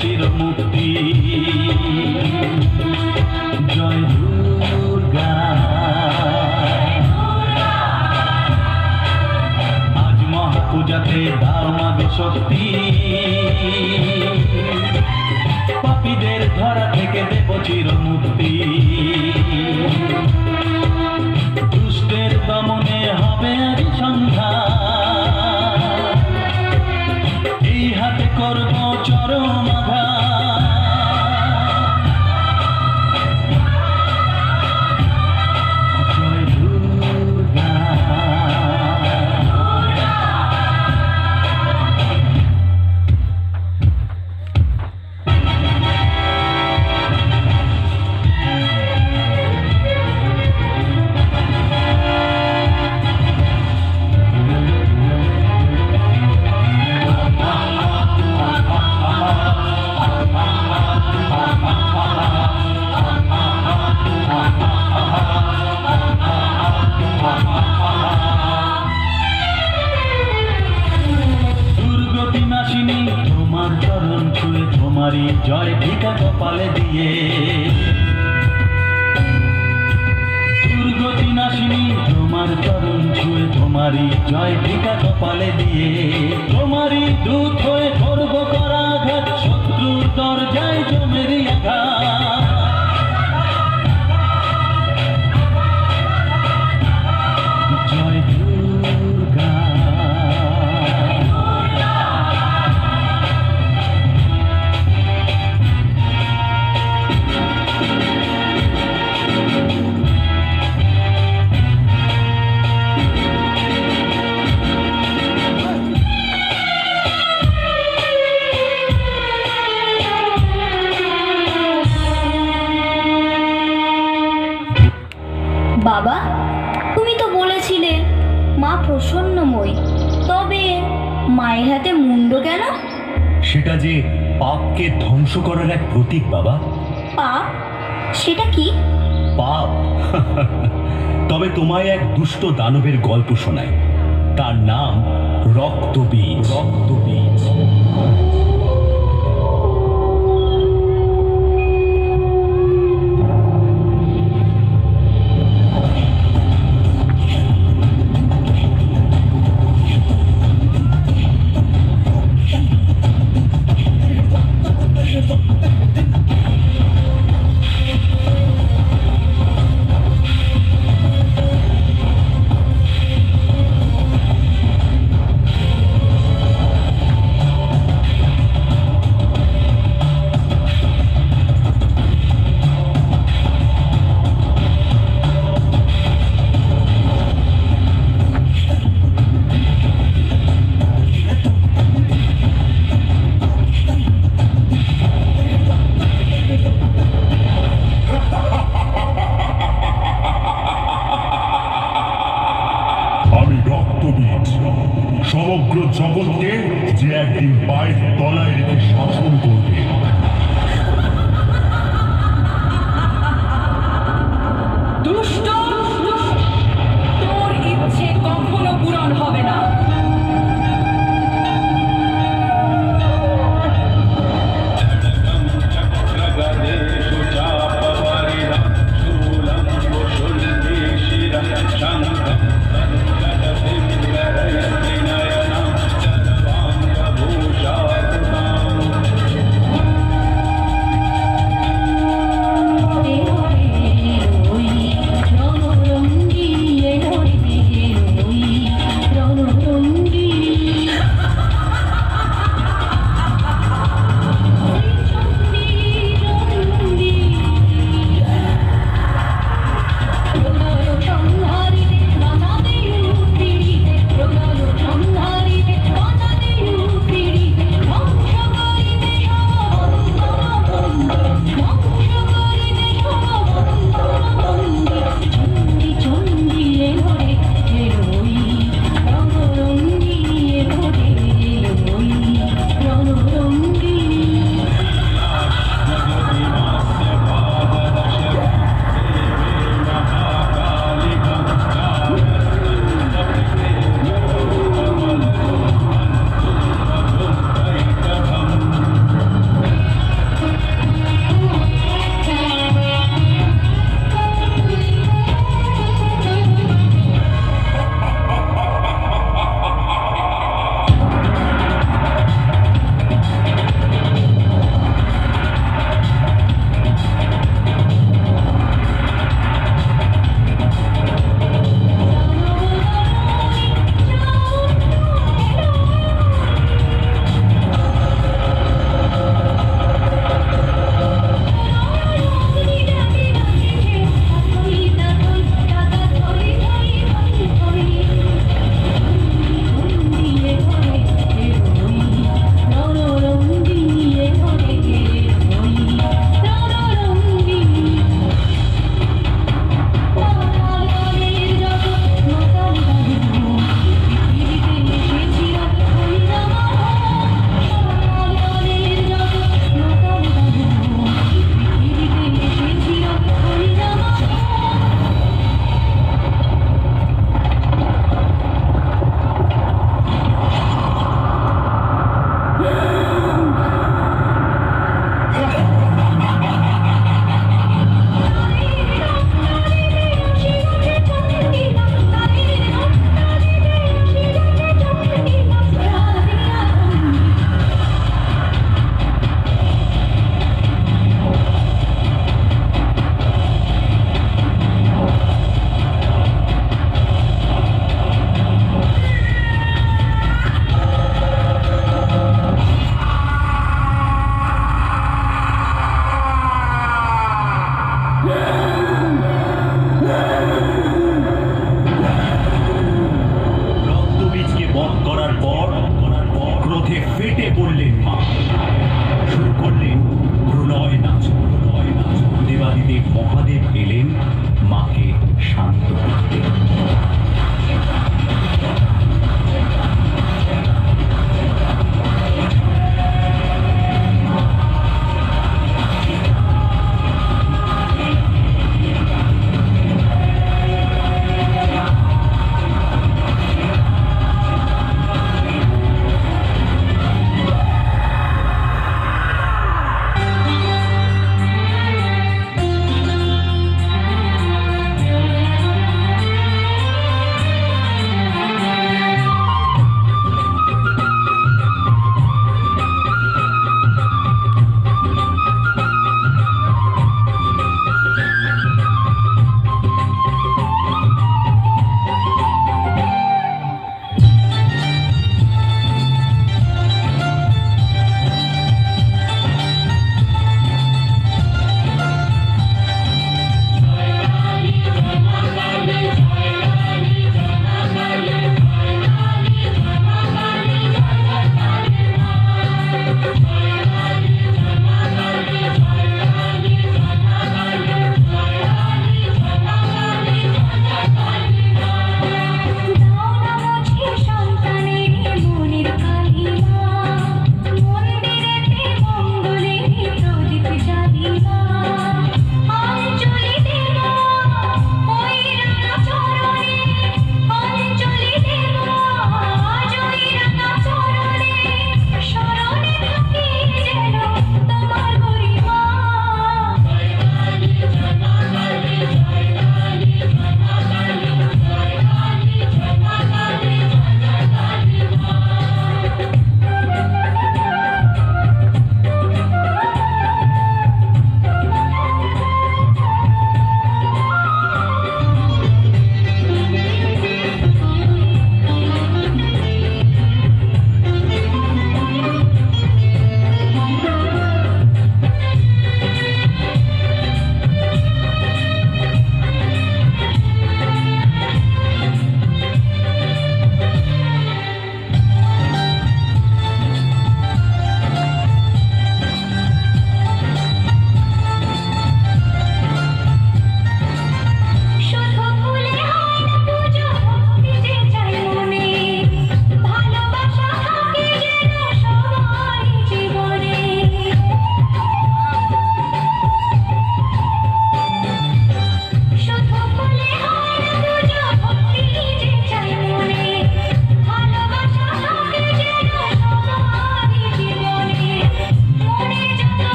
চির মুক্তি জয় দুর্গা। আজ মহাপূজাতে দাও মাগে শক্তি জয় ভিকা কপালে দিয়ে। দুর্গতি নাশিনী, তোমার চরণ ছুঁয়ে তোমারই জয় ভিকা কপালে দিয়ে। তোমারই দূত মায়ের হাতে মুন্ড কেন? সেটা যে পাপকে ধ্বংস করার এক প্রতীক বাবা। পাপ? সেটা কি? পাপ? তবে তোমায় এক দুষ্ট দানবের গল্প শোনায় তার নাম রক্তবীজ। রক্তবীজ। mais dólares.